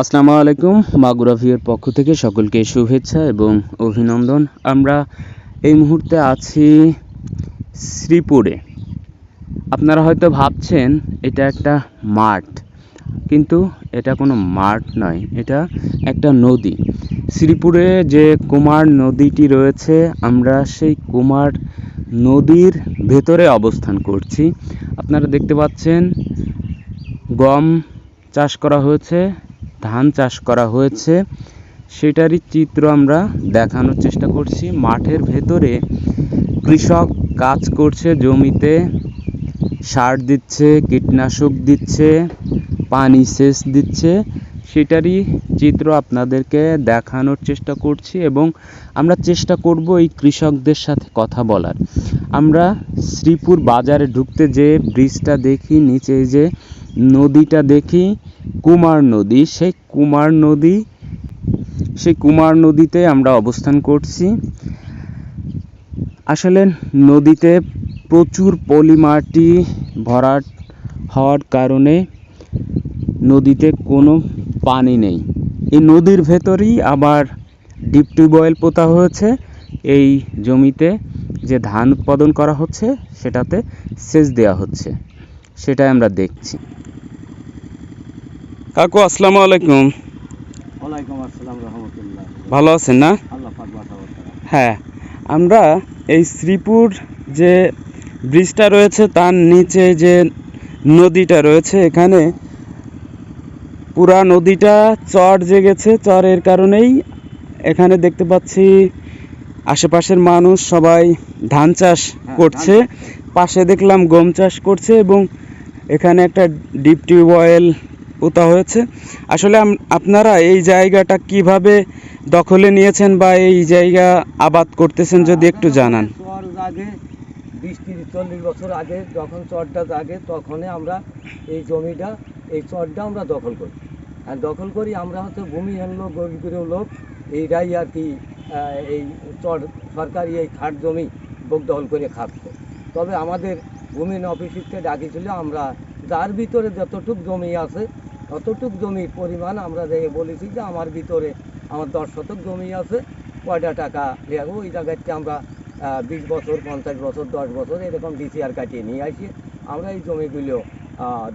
আসসালামু আলাইকুম, মাগুরা ভিউয়ের পক্ষ থেকে সকলকে শুভেচ্ছা এবং অভিনন্দন। আমরা এই মুহূর্তে আছি শ্রীপুরে। আপনারা হয়তো ভাবছেন, এটা একটা মাঠ, কিন্তু এটা কোনো মাঠ নয়, এটা একটা নদী। শ্রীপুরে যে কুমার নদীটি রয়েছে, আমরা সেই কুমার নদীর ভেতরে অবস্থান করছি। আপনারা দেখতে পাচ্ছেন, গম চাষ করা হয়েছে। ধান চাষ করা হয়েছে, সেটারই চিত্র আমরা দেখানোর চেষ্টা করছি। মাঠের ভেতরে কৃষক কাজ করছে, জমিতে সার দিচ্ছে, কীটনাশক দিচ্ছে, পানি সেচ দিচ্ছে। সেটারই চিত্র আপনাদেরকে দেখানোর চেষ্টা করছি এবং আমরা চেষ্টা করব এই কৃষকদের সাথে কথা বলার। আমরা শ্রীপুর বাজারে ঢুকতে যে ব্রিজটা দেখি, নিচে যে নদীটা দেখি, কুমার নদী। সেই কুমার নদী, সেই কুমার নদীতে আমরা অবস্থান করছি। আসলে নদীতে প্রচুর পলিমাটি ভরাট হওয়ার কারণে নদীতে কোনো পানি নেই। এই নদীর ভেতরেই আবার ডিপ টিউবওয়েল পোতা হয়েছে। এই জমিতে যে ধান উৎপাদন করা হচ্ছে, সেটাতে সেচ দেওয়া হচ্ছে। সেটাই আমরা দেখছি। কাকু আসসালামু আলাইকুম। ওয়ালাইকুম আসসালাম রহমতুল্লাহ। ভালো আছেন না। হ্যাঁ আমরা এই শ্রীপুর যে ব্রিজটা রয়েছে তার নিচে যে নদীটা রয়েছে এখানে পুরা নদীটা চর জেগেছে। চরের কারণেই এখানে দেখতে পাচ্ছি আশেপাশের মানুষ সবাই ধান চাষ হ্যাঁ, করছে। পাশে দেখলাম গম চাষ করছে এবং এখানে একটা ডিপ টিউবওয়েল পোতা হয়েছে। আসলে আপনারা এই জায়গাটা কীভাবে দখলে নিয়েছেন বা এই জায়গা আবাদ করতেছেন যদি একটু জানান। চর আগে বিশ তিরিশ চল্লিশ বছর আগে যখন চরটা জাগে তখনই আমরা এই জমিটা এই চরটা আমরা দখল করি। আর দখল করি আমরা হচ্ছে ভূমিহীন লোক গরিব গরিব লোক। এইটাই আর কি এই চর সরকারি এই খাট জমি বুক দখল করে খাচ্ছে। তবে আমাদের ভূমিহীন অফিসকে ডাকিছিল, আমরা যার ভিতরে যতটুক জমি আছে, ততটুক জমির পরিমাণ আমরা যে বলেছি যে আমার ভিতরে আমার দশ শতক জমি আছে, কয়টা টাকা লাগবে ওই জায়গাতে আমরা বিশ বছর, পঞ্চাশ বছর, দশ বছর এরকম ডিসিআর কাটিয়ে নিয়ে আসি, আমরা এই জমিগুলো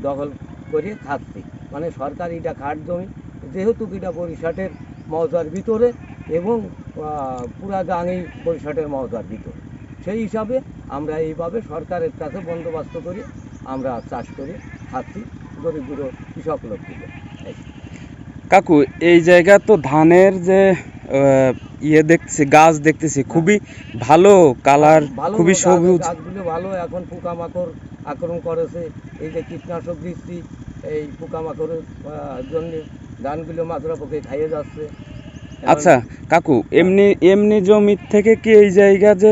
দখল করে খাচ্ছি মানে সরকার এটা খাট জমি, যেহেতু এটা বরিশাটের মৌজার ভিতরে এবং পুরা গাঙি বরিশাটের মৌজার ভিতরে। সেই হিসাবে আমরা এইভাবে সরকারের কাছে বন্দোবস্ত করি আমরা চাষ করে খাচ্ছি গরিব গুঁড়ো কৃষক লোকগুলো। কাকু এই জায়গা তো ধানের যে ইয়ে দেখতেছি গাছ দেখতেছি খুবই ভালো কালার খুবই সবুজ। গাছগুলো ভালো এখন পোকামাকড় আক্রমণ করেছে। এই যে কীটনাশক দিচ্ছি এই পোকামাকড়ের জন্য ধানগুলো মাজরা পোকে খাইয়ে যাচ্ছে। আচ্ছা কাকু এমনি এমনি জমির থেকে কি এই জায়গা যে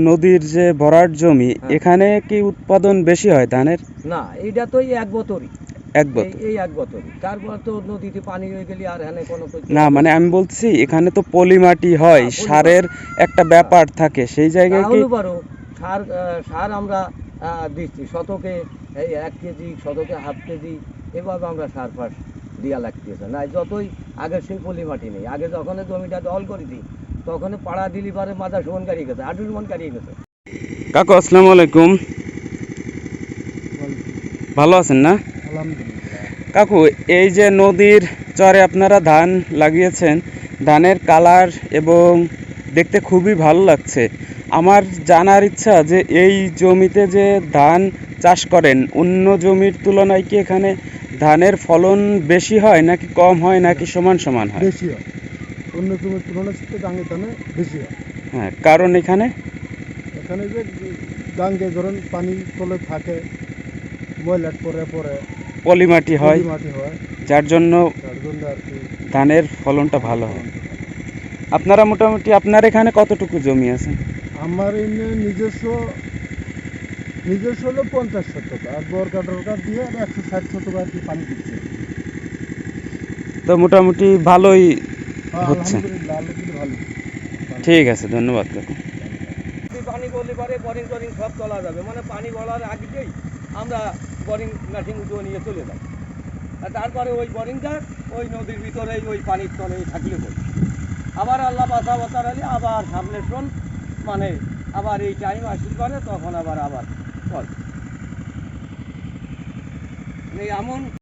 নদীর যে ভরাট জমি হ্যাঁ। এখানে কি উৎপাদন বেশি হয় ধানের? না এইটা তো এক বছরই এক বছর এই- এক বছরই তারপর তো নদীতে পানি হয়ে গেলে আর হ্যাঁ কোনো না মানে আমি বলছি এখানে তো পলিমাটি হয় হ্যাঁ, সারের একটা ব্যাপার থাকে। সেই জায়গায় কি সার সার আমরা দিচ্ছি। শতকে এই এক কেজি শতকে হাফ কেজি এভাবে আমরা সার ফার দেওয়া লাগতেছে। না যতই আগে সেই পলি মাটি নেই। আগে যখন জমিটা দল করেছি তখন পাড়া দিলি পারে মাথা সমান কাটিয়ে গেছে কাটিয়ে গেছে। কাকু আসসালামু আলাইকুম। ভালো আছেন না? কাকু এই যে নদীর চরে আপনারা ধান লাগিয়েছেন ধানের কালার এবং দেখতে খুবই ভালো লাগছে। আমার জানার ইচ্ছা যে এই জমিতে যে ধান চাষ করেন অন্য জমির তুলনায় কি এখানে ধানের ফলন বেশি হয় নাকি কম হয় নাকি সমান সমান হয়? বেশি হয়। অন্য জমির তুলনায় সাথে গাঙ্গে ধানে বেশি হয়। হ্যাঁ কারণ এখানে? এখানে যে গাঙ্গে ধরেন পানি তলে থাকে ময়লাট পরে পরে পলিমাটি হয় মাটি হয়। যার জন্য তার জন্য আর কি। ধানের ফলনটা ভালো হয়। আপনারা মোটামুটি আপনার এখানে কতটুকু জমি আছে? আমার এমনি নিজস্ব নিজস্ব হলো পঞ্চাশ শতক আর দরকার দরকার দিয়ে আর একশো ষাট শতক আর কি পানি দিচ্ছে। তো মোটামুটি ভালোই হচ্ছে। ঠিক আছে ধন্যবাদ কাকু। পানি বললে পারে বোরিং টোরিং সব চলা যাবে। মানে পানি বলার আগেই আমরা বোরিং মেশিন উঠে নিয়ে চলে যাই। আর তারপরে ওই বোরিংটা ওই নদীর ভিতরেই ওই পানির তলেই থাকলে বল আবার আল্লাহ বাসা বাতার আলী আবার সামনে শোন মানে আবার এই টাইম আসিল পারে তখন আবার আবার চল এমন